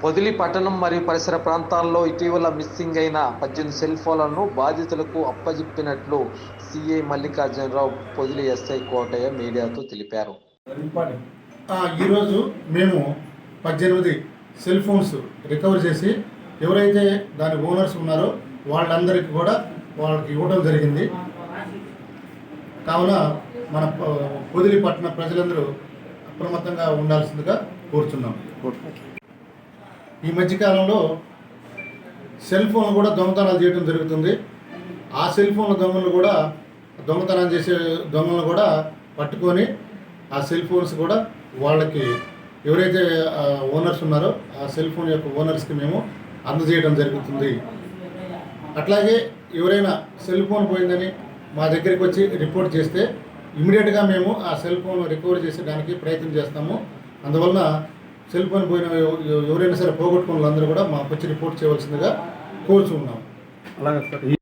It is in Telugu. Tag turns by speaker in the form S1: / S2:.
S1: పొదిలి పట్టణం మరియు పరిసర ప్రాంతాల్లో ఇటీవల మిస్సింగ్ అయిన పద్దెనిమిది సెల్ ఫోన్లను బాధితులకు అప్పజెప్పినట్లు సిఐ మల్లికార్జునరావు పొదిలి ఎస్ఐ కోటయ్య మీడియాతో తెలిపారు.
S2: ఆ, ఈరోజు మేము పద్దెనిమిది సెల్ ఫోన్స్ రికవర్ చేసి ఎవరైతే దాని ఓనర్స్ ఉన్నారో వాళ్ళందరికీ కూడా వాళ్ళకి ఇవ్వడం జరిగింది. కావున మన పొదిలి పట్టణ ప్రజలందరూ అప్రమత్తంగా ఉండాల్సిందిగా కోరుచున్నాం. ఈ మధ్యకాలంలో సెల్ ఫోన్ కూడా దొంగతనాలు చేయడం జరుగుతుంది. ఆ సెల్ ఫోన్ల దొంగలు కూడా దొంగతనం చేసే దొంగలను కూడా పట్టుకొని ఆ సెల్ ఫోన్స్ కూడా వాళ్ళకి ఎవరైతే ఓనర్స్ ఉన్నారో ఆ సెల్ ఫోన్ యొక్క ఓనర్స్కి మేము అందజేయడం జరుగుతుంది. అట్లాగే ఎవరైనా సెల్ ఫోన్ పోయిందని మా దగ్గరికి వచ్చి రిపోర్ట్ చేస్తే ఇమీడియట్గా మేము ఆ సెల్ ఫోన్ రికవర్ చేసేదానికి ప్రయత్నం చేస్తాము. అందువలన సెల్ ఫోన్ పోయిన ఎవరైనా సరే పోగొట్టుకున్న వాళ్ళందరూ కూడా మాకు వచ్చి రిపోర్ట్ చేయవలసిందిగా కోరుచున్నాం.
S3: అలాగే సార్.